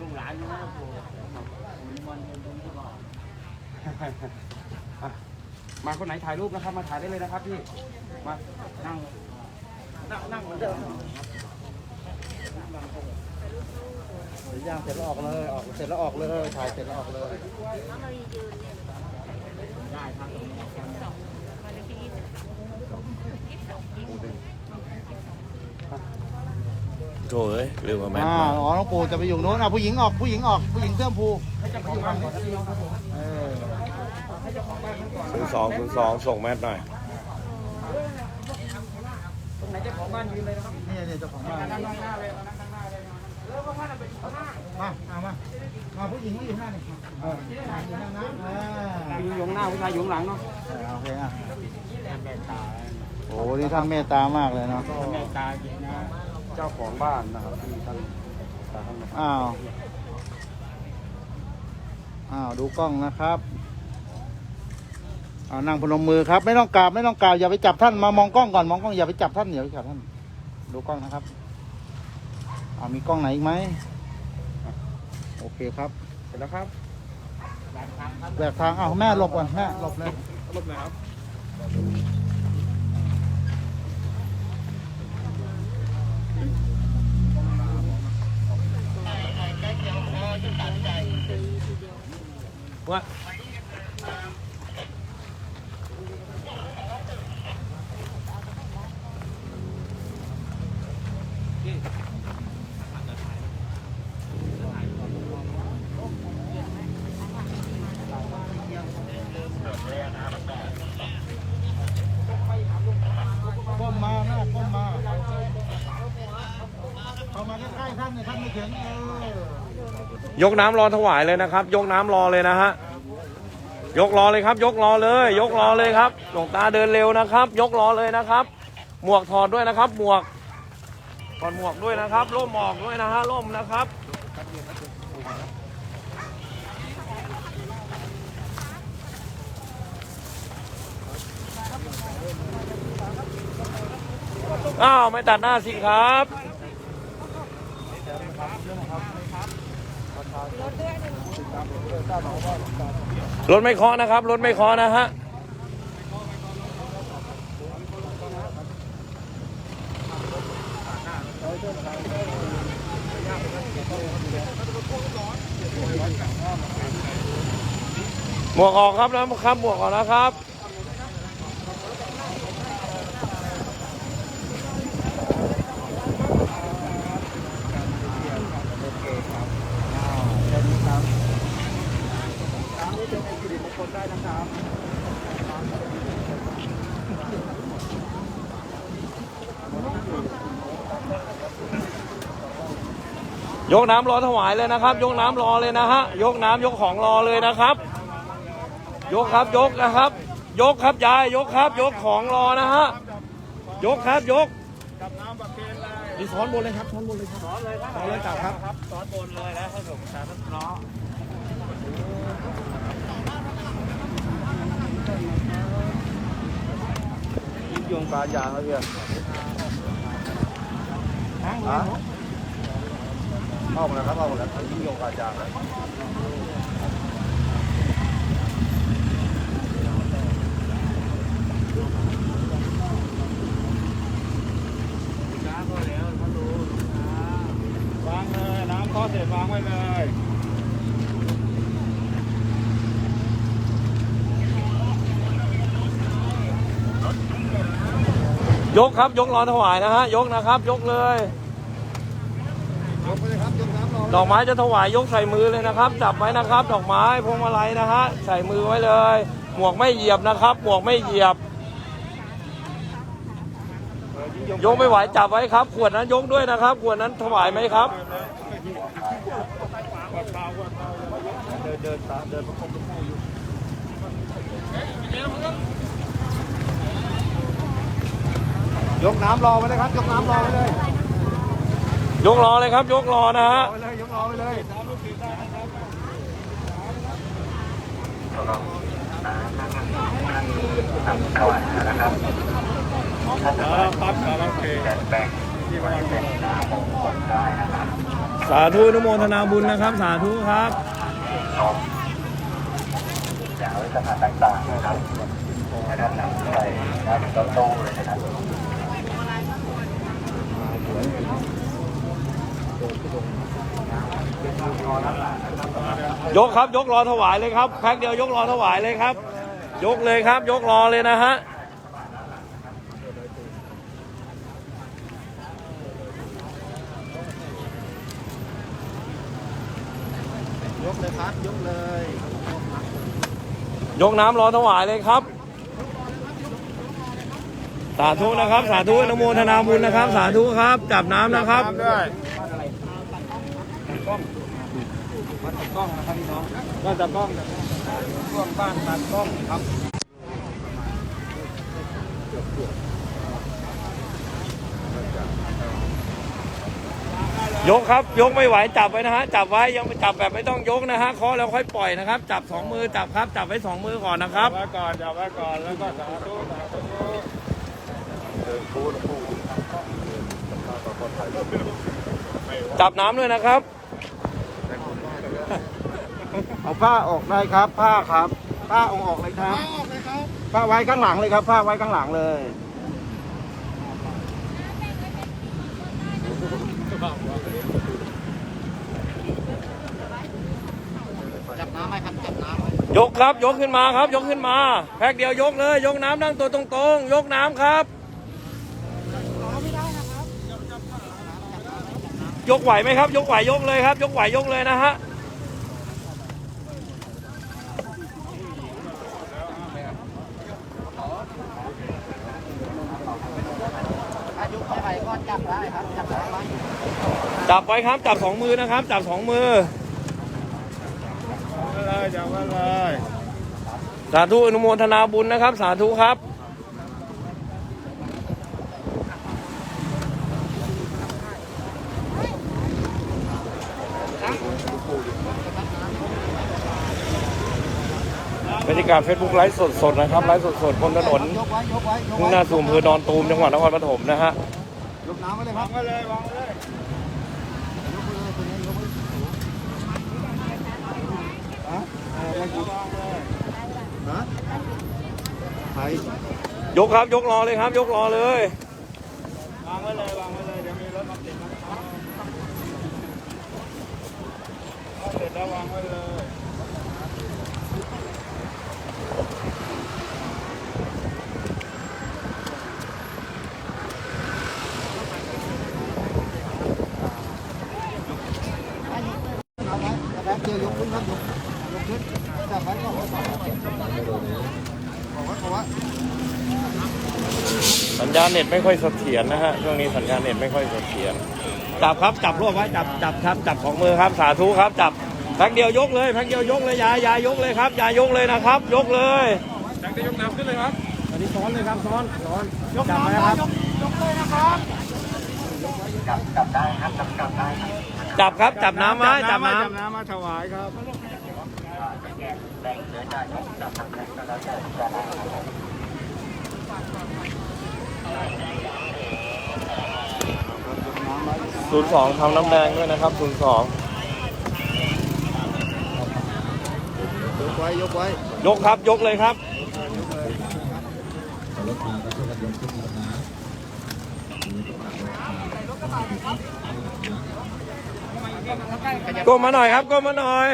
ลูกหลานนะโอ้โหมันเป็นตรงที่บอกอะมาคนไหนถ่ายรูปนะครับ มาถ่ายได้เลยนะครับพี่ มานั่ง นั่งนั่งเหมือนเดิม เดี๋ยวย่างเสร็จแล้วออกเลยออกเสร็จแล้วออกเลยถ่ายเสร็จแล้วออกเลยได้ครับตรงนี้โถ่เอ้ยลืมมาแมทอ่ามาอ๋อน้องปู่จะไปอยู่นู้นอะผู้หญิงออกผู้หญิงออกผู้หญิงเสื้อผูให้เจ้าของบ้านก่อนนะพี่น้องครับผมเออศูนย์สองศูนย์สองส่งแมทหน่อย ตรงไหนเจ้าของบ้านยืนเลยนะครับ นี่นี่เจ้าของบ้าน นั่งข้างหน้าเลยนั่ง มาเอามามาผู้หญิงอยู่หน้านี่เออผู้หญิงอยู่หน้านะเอออยู่ข้างหน้าผู้ชายอยู่ข้างหลังเนาะโอเคอะแม่ตาโอ้โหนี่ท่านเมตตามากเลยเนาะแม่ตาจริงนะเจ้าของบ้านนะครับที่ท่านตาท่านมาอ้าวอ้าวดูกล้องนะครับเอานั่งพนมมือครับ ไม่ต้องกราบไม่ต้องกราบอย่าไปจับท่านมามองกล้องก่อนมองกล้องอย่าไปจับท่านอย่าไปจับท่าน ดูกล้องนะครับ เอามีกล้องไหนอีกไหมโอเคครับ เสร็จแล้วครับแบกทางอ้าวแม่หลบก่อนแม่หลบเลยรถหน่อยครับว่า ก้มมาแม่ก้มมาเข้ามาใกล้ๆ ท่านหน่อยท่านไม่ถึงเออยกน้ำรอถวายเลยนะครับ ยกน้ำรอเลยนะฮะยกรอเลยครับ ยกรอเลย ยกรอเลยครับหลวงตาเดินเร็วนะครับ ยกรอเลยนะครับ หมวกถอดด้วยนะครับ หมวกถอดหมวกด้วยนะครับร่มหมอกด้วยนะฮะร่มนะครับ อ้าว ไม่ตัดหน้าสิครับ รถไม่เคาะนะครับ รถไม่เคาะนะฮะหมวกออกครับนะครับหมวกออกนะครับ ยกน้ำรอถวายเลยนะครับ ยกน้ำรอเลยนะฮะยกน้ำยกของรอเลยนะครับ ยกครับยกนะครับ ยกครับยายยกครับ ยกของรอนะฮะยกครับยกกับน้ำประเคนเลยดีซ้อนบนเลยครับซ้อนบนเลยครับสอนเลยครับสอนเลยกลับครับครับสอนบนเลยแล้วให้หลวงตาท่านล้อยิ่งยงปลายางแล้วเพื่อนฮะ เข้ามาแล้วครับเข้ามาแล้วยิ่งยงปลายางแล้วช้าก็แล้วาดูช้าวางเลย น้ำข้อเสร็จวางไว้เลยยกครับ ยกรอถวายนะฮะ ยกนะครับ ยกเลย ยกไปเลยครับยกน้ำรอ ดอกไม้จะถวายยกใส่มือเลยนะครับ จับไว้นะครับ ดอกไม้พวงมาลัยนะฮะใส่มือไว้เลย หมวกไม่เหยียบนะครับ หมวกไม่เหยียบ ยกไม่ไหวจับไว้ครับ ขวดนั้นยกด้วยนะครับ ขวดนั้นถวายไหมครับเดินเดินตามเดินประกบคองอยู่ยกน้ำรอไว้เลยครับ ยกน้ำรอไว้เลย ยกรอเลยครับ ยกรอนะฮะรอไว้เลยยกรอไว้เลยครับครับโอเคสาธุอนุโมทนาบุญนะครับ สาธุครับยกครับย กรอถวายเลยครับแพ็คเดียวยกรอถวายเลยครับ ยกเลยครับ ยกรอเลยนะฮะยกเลยครับยกเลย ยกน้ำรอถวายเลยครับ สาธุนะครับ สาธุอนุโมทนาบุญนะครับ สาธุครับ จับน้ำนะครับด้วยมาตัดกล้องนะครับพี่น้องก็จะกล้องช่วงบ้านตัดกล้องครับยกครับ ยกไม่ไหวจับไว้นะฮะ จับไว้ยังไม่จับแบบไม่ต้องยกนะฮะเคาะแล้วค่อยปล่อยนะครับ จับสองมือจับครับ จับไว้สองมือก่อนนะครับไว้ก่อนจับไว้ก่อนแล้วก็สาธุสาธุ จับน้ำด้วยนะครับ เอาผ้าออกได้ครับ ผ้าครับ ผ้าเอาออกเลยครับ ผ้าไว้ข้างหลังเลยครับ ผ้าไว้ข้างหลังเลยยกครับ ยกขึ้นมาครับ ยกขึ้นมา แพ็คเดียวยกเลย ยกน้ำนั่งตัวตรงๆ ยกน้ำครับ ยกไหวไหมครับ ยกไหวยกเลยครับ ยกไหวยกเลยนะฮะจับไว้ครับ จับสองมือนะครับ จับสองมือจับไว้เลยจับไว้เลยสาธุอนุโมทนาบุญนะครับ สาธุครับ บรรยากาศเฟซบุ๊กไลฟ์สดๆนะครับไลฟ์สดๆบนถนนยกไว้ยกไว้ยกมุ่งไว้หน้าสู่อำเภอดอนตูมจังหวัดนครปฐมนะฮะยกน้ำไว้เลยครัวาบงไว้เลยวางไว้เลยฮะฮะใครยกครับยกรอเลยครับ ยกรอเลยวางไว้เลยวางไว้เลยเดี๋ยวมีรถมาติดนะครับเสร็จแล้ววางไว้เลย เอาไว้เอาแป๊บเดียวยกขึ้นครับยกยกขึ้นจับไว้ก็ขอไว้ขอไว้ สัญญาณเน็ตไม่ค่อยเสถียรนะฮะช่วงนี้สัญญาณเน็ตไม่ค่อยเสถียรจับครับจับรวบไว้จับจับครับจับของมือครับสาธุครับจับแพ็คเดียวยกเลยแพ็คเดียวยกเลยยายยายยกเลยครับยายยกเลยนะครับ ยกเลยจังได้ยกน้ำขึ้นเลยครับอันนี้ซ้อนเลยครับซ้อนซ้อนยกน้ำนะครับจับครับจับ น้ำไว้จับน้จับน้ำมาถวายครับำศูนย์สองทำน้ำแดงด้วยนะครับศูนย์สองยกไว้ ยกไว้ ยกครับยกเลยครับก้ มมาหน่อยครับก้มมาหน่อย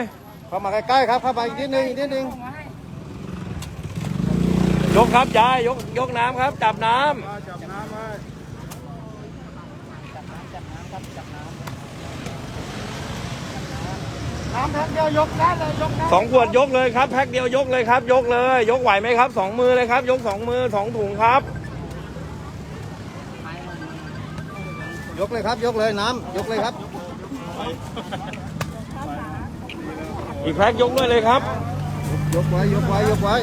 เข้ามาใกล้ๆครับเข้าไปอีกนิดนึงอีกนิดนึงยกครับยายยกยกน้ำครับจับน้ำมาจับน้ำไว้น้ำแพ็คเดียวยกได้เลยยกได้สองขวดยกเลยครับแพ็คเดียวยกเลยครับ ยกเลย ยกไหวไหมครับสองมือเลยครับ ยกสองมือสองถุงครับ ยกเลยครับยกเลยน้ำยกเลยครับ อีกแพ็คยกด้วยเลยครับ ยกไว้ ยกไว้ ยกไว้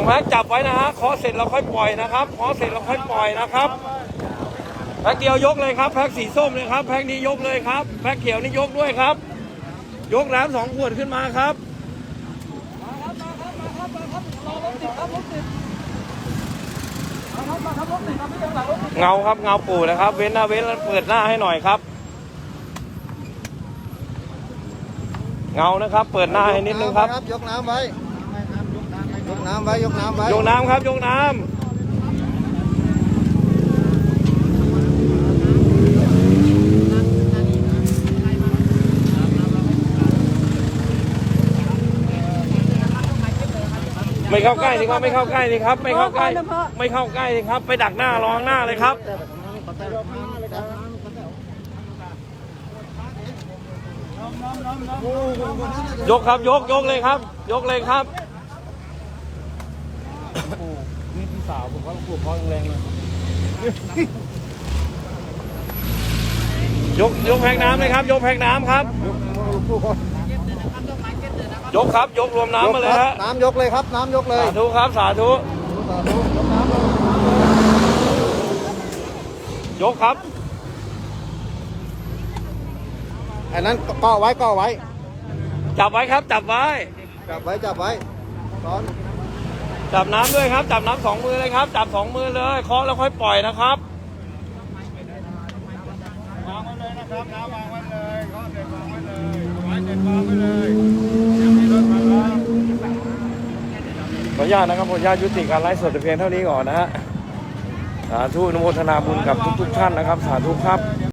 องแพ็คจับไว้นะฮะเคาะเสร็จเราค่อยปล่อยนะครับเคาะเสร็จเราค่อยปล่อยนะครับ แพ็คเดียวยกเลยครับแพ็คสีส้มเลยครับแพ็คนี้ยกเลยครับแพ็คเขียวนี่ยกด้วยครับ ยกน้ำสองขวดขึ้นมาครับเงาครับเงาปู่นะครับ เว้นหน้าเว้นแล้วเปิดหน้าให้หน่อยครับ เงานะครับ เปิดหน้าให้นิดนึงครับ ยกน้ำไว้ยกน้ำไว้ยกน้ำไว้ยกน้ำครับยกน้ำ ไม่เข้าใกล้สิครับ ไม่เข้าใกล้สิครับ ไม่เข้าใกล้ ไม่เข้าใกล้สิครับ ไปดักหน้ารอข้างหน้าเลยครับ ยกครับ ยกยกเลยครับ ยกเลยครับนี่พี่สาวผมว่าปลูกเพราะแรงเลยยกยกแพ็กน้ำเลยครับ ยกแพ็กน้ำครับ ยกครับ ยกรวมน้ำมาเลยฮะน้ำยกเลยครับ น้ำยกเลยสาธุครับ สาธุยกครับอันนั้นก่อไว้ก่อไว้ จับไว้ครับ จับไว้ จับไว้จับไว้ซ้อนจับน้ำด้วยครับ จับน้ำสองมือเลยครับ จับสองมือเลยเคาะแล้วค่อยปล่อยนะครับ วางไว้ เลยนะครับน้ำวางไว้เลยข้อเด็ดวางไว้เลยไว้เด็ดวางไว้เลยยังมีรถมาแล้วขออนุญาตนะครับขออนุญาตยุติการไลฟ์สดเพียงเท่านี้ก่อนนะฮะสาธุอนุโมทนาบุญกับทุกๆท่านนะครับ สาธุครับ